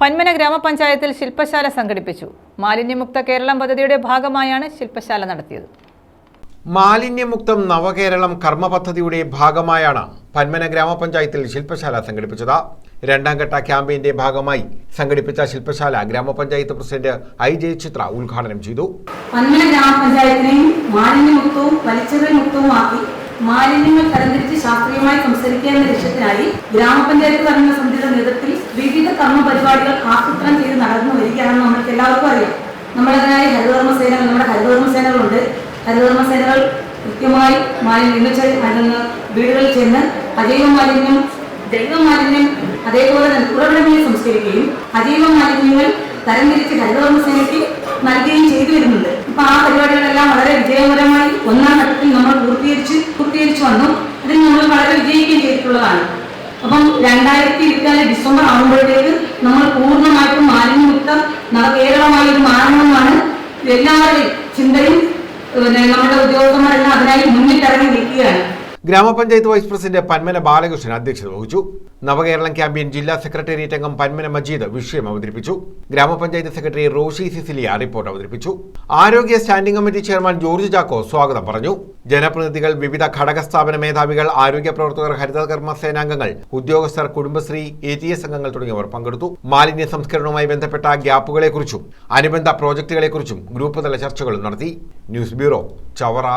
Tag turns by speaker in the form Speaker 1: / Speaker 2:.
Speaker 1: പന്മന ഗ്രാമപഞ്ചായത്തിൽ ശില്പശാല സംഘടിപ്പിച്ചു. മാലിന്യമുക്ത കേരളം പദ്ധതിയുടെ ഭാഗമായാണ് ശില്പശാല നടത്തിയത്.
Speaker 2: മാലിന്യമുക്തം നവകേരളം കർമ്മ പദ്ധതിയുടെ ഭാഗമായാണ് പന്മന ഗ്രാമപഞ്ചായത്തിൽ ശില്പശാല സംഘടിപ്പിച്ചത്. രണ്ടാം ഘട്ട ക്യാമ്പയിന്റെ ഭാഗമായി സംഘടിപ്പിച്ച ശില്പശാല ഗ്രാമപഞ്ചായത്ത് പ്രസിഡന്റ് ഐ ജയചിത്ര ഉദ്ഘാടനം ചെയ്തു.
Speaker 3: പന്മന ഗ്രാമപഞ്ചായത്തിനെയും മാലിന്യമുക്തവും വലിച്ചെറിയൽ മുക്തവുമാക്കി മാലിന്യങ്ങൾ തരംതിരിച്ച് ശാസ്ത്രീയമായി സംസ്കരിക്കുക എന്ന ലക്ഷ്യത്തിനായി ഗ്രാമപഞ്ചായത്ത് ഭരണ സമിതിയുടെ നേതൃത്വത്തിൽ വിവിധ കർമ്മ പരിപാടികൾ ആസൂത്രണം ചെയ്ത് നടന്നു വരികയാണെന്ന് നമുക്ക് എല്ലാവർക്കും അറിയാം. നമ്മളതിനായി ഹരിതകർമ്മ സേനകൾ നമ്മുടെ ഹരിതകർമ്മ സേനകളുണ്ട്. ഹരിതകർമ്മ സേനകൾ കൃത്യമായി മാലിന്യം എന്ന് വീടുകളിൽ ചെന്ന് അജൈവ മാലിന്യം ജൈവ മാലിന്യം അതേപോലെ തന്നെ ഉറവിടങ്ങളിൽ സംസ്കരിക്കുകയും അജൈവ മാലിന്യങ്ങൾ തരംതിരിച്ച് ഹരിതകർമ്മ സേനയ്ക്ക് നൽകുകയും ചെയ്തു വരുന്നുണ്ട്. അപ്പൊ ആ പരിപാടികളെല്ലാം വളരെ വിജയകരമായി ചെയ്തിട്ടുള്ളതാണ് അപ്പം രണ്ടായിരത്തി ഇരുപത്തിനാല് ഡിസംബർ ആകുമ്പോഴത്തേക്ക് നമ്മൾ പൂർണമായിട്ടും മാലിന്യമുക്ത കേരളമായി ഇത് മാറണമെന്നാണ് എല്ലാവരുടെയും ചിന്തയും പിന്നെ നമ്മുടെ ഉദ്യോഗസ്ഥന്മാരെല്ലാം അതിനായി മുന്നിട്ടിറങ്ങി നിൽക്കുകയാണ്.
Speaker 2: ഗ്രാമപഞ്ചായത്ത് വൈസ് പ്രസിഡന്റ് പന്മന ബാലകൃഷ്ണൻ അധ്യക്ഷത വഹിച്ചു. നവകേരളം ക്യാമ്പയിൻ ജില്ലാ സെക്രട്ടേറിയറ്റ് അംഗം പന്മന മജീദ് വിഷയം അവതരിപ്പിച്ചു. ഗ്രാമപഞ്ചായത്ത് സെക്രട്ടറി റോഷി സിസിലിയ റിപ്പോർട്ട് അവതരിപ്പിച്ചു. ആരോഗ്യ standing committee chairman George Chacko സ്വാഗതം പറഞ്ഞു. ജനപ്രതിനിധികൾ വിവിധ ഘടക സ്ഥാപന മേധാവികൾ ആരോഗ്യ പ്രവർത്തകർ ഹരിത ഹരിതകർമ്മ സേനാംഗങ്ങൾ ഉദ്യോഗസ്ഥർ കുടുംബശ്രീ എ ടി എസ് അംഗങ്ങൾ തുടങ്ങിയവർ പങ്കെടുത്തു. മാലിന്യ സംസ്കരണവുമായി ബന്ധപ്പെട്ട ഗ്യാപ്പുകളെക്കുറിച്ചും അനുബന്ധ പ്രോജക്റ്റുകളെക്കുറിച്ചും ഗ്രൂപ്പ് തല ചർച്ചകളും നടത്തി. News bureau Chavara.